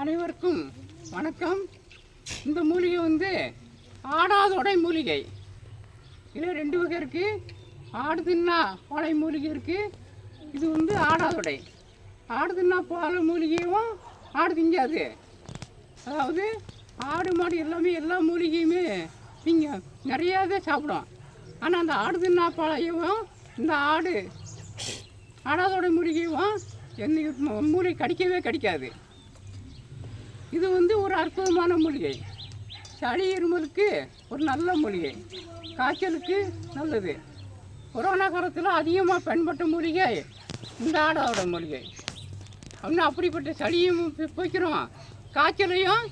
அனைவருக்கும் வணக்கம். இந்த மூலிகை வந்து ஆடாதொடை மூலிகை. இதில் ரெண்டு வகை இருக்குது ஆடு தின்னா பாலை மூலிகை இருக்குது இது வந்து ஆடாதொடை. ஆடு தின்னா பாலை மூலிகையும் ஆடு திங்காது. அதாவது ஆடு மாடு எல்லாமே எல்லா மூலிகையுமே நீங்கள் நிறையா தான் சாப்பிடும் ஆனால் அந்த ஆடு தின்னா பாலையும் இந்த ஆடு ஆடாதோட மூலிகையும் எந்த மூலிகை கடிக்கவே கடிக்காது. இது வந்து ஒரு அற்புதமான மூலிகை. சளி இருமலுக்கு ஒரு நல்ல மூலிகை. காய்ச்சலுக்கு நல்லது. கொரோனா காலத்தில் அதிகமாக பயன்பட்ட மூலிகை இந்த ஆடாவோட மூலிகை. இன்னும் அப்படிப்பட்ட சளியும் போய்க்கிறோம். காய்ச்சலையும்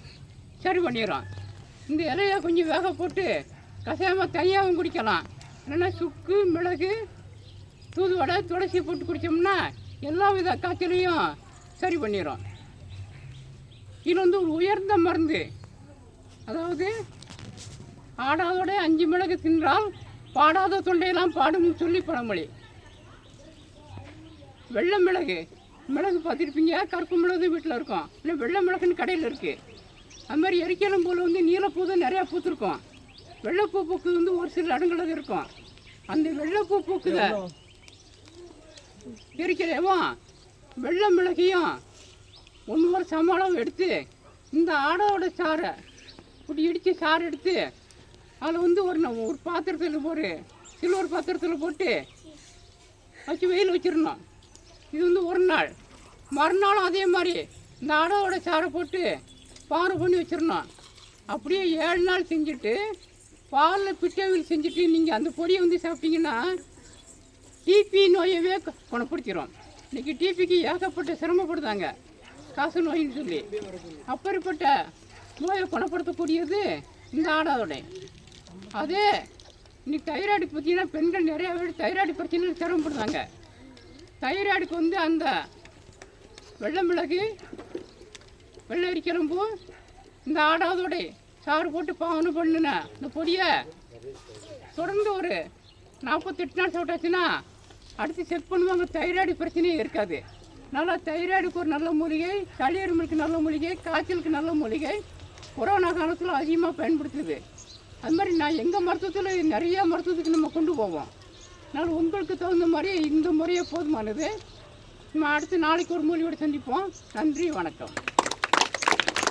சரி பண்ணிடுறோம். இந்த இலையை கொஞ்சம் வேக போட்டு கசாயமாக தனியாகவும் குடிக்கலாம். இல்லைன்னா சுக்கு மிளகு தூதுவடை துளசி போட்டு குடித்தோம்னா எல்லா வித காய்ச்சலையும் சரி பண்ணிடும் இது வந்து ஒரு உயர்ந்த மருந்து. அதாவது ஆடாதோட அஞ்சு மிளகு தின்றால் பாடாத தொண்டையெல்லாம் பாடும்னு சொல்லி பழமொழி. வெள்ளை மிளகு மிளகு பார்த்துருப்பீங்க? கருப்பு மிளகு வீட்டில் இருக்கும். இல்லை வெள்ளை மிளகுன்னு கடையில் இருக்குது அது மாதிரி எரிக்கலும் போல் வந்து நீலப்பூ தான் நிறையா பூத்துருக்கும். வெள்ளைப்பூ பூக்கு வந்து ஒரு சில இடங்களில் இருக்கும். அந்த வெள்ளைப்பூ பூக்குத எரிக்கலையவும் வெள்ளை மிளகையும் ஒன்று ஒரு சமாளம் எடுத்து இந்த ஆடோட சாறை இப்படி இடித்து சாறு எடுத்து அதில் வந்து ஒரு ஒரு பாத்திரத்தில் ஒரு சில்வர் பாத்திரத்தில் போட்டு வச்சு வெயில் வச்சிடணும். இது வந்து ஒரு நாள். மறுநாளும் அதே மாதிரி இந்த ஆடோட சாறை போட்டு பாறை பண்ணி வச்சிடணும். அப்படியே ஏழு நாள் செஞ்சுட்டு பாலில் பிட்டவில் செஞ்சுட்டு நீங்கள் அந்த பொடியை வந்து சாப்பிட்டீங்கன்னா டிபி நோயவே குணப்படுத்திடும் இன்றைக்கி டிபிக்கு ஏகப்பட்ட சிரமப்படுதாங்க. காசு நோயின்னு சொல்லி. அப்படிப்பட்ட நோயை குணப்படுத்தக்கூடியது இந்த ஆடாதோடை. அதே இன்னைக்கு தைராய்டு பார்த்தீங்கன்னா பெண்கள் நிறையா பேர் தைராய்டு பிரச்சனை சிரமப்படுதாங்க தைராய்டுக்கு வந்து அந்த வெள்ளை மிளகு வெள்ளை அரிக்கிறம்பூ இந்த ஆடாதோடை சாறு போட்டு பாவனை பண்ணுன இந்த பொடியை தொடர்ந்து ஒரு நாற்பத்தெட்டு நாள் சாப்பிட்டாச்சுன்னா அடுத்து செக் பண்ணுவாங்க. தைராய்டு பிரச்சனையே இருக்காது. நல்லா தைராய்டுக்கு ஒரு நல்ல மூலிகை சளி நல்ல மூலிகை காய்ச்சலுக்கு நல்ல மூலிகை கொரோனா காலத்தில் அதிகமாக பயன்படுத்துது. அது மாதிரி நான் எங்கள் மருத்துவத்தில் நிறைய மருத்துவத்துக்கு நம்ம கொண்டு போவோம். அதனால் உங்களுக்கு தகுந்த மாதிரி இந்த முறையே போதுமானது. நம்ம அடுத்து நாளைக்கு ஒரு மூலியோடு சந்திப்போம். நன்றி வணக்கம்.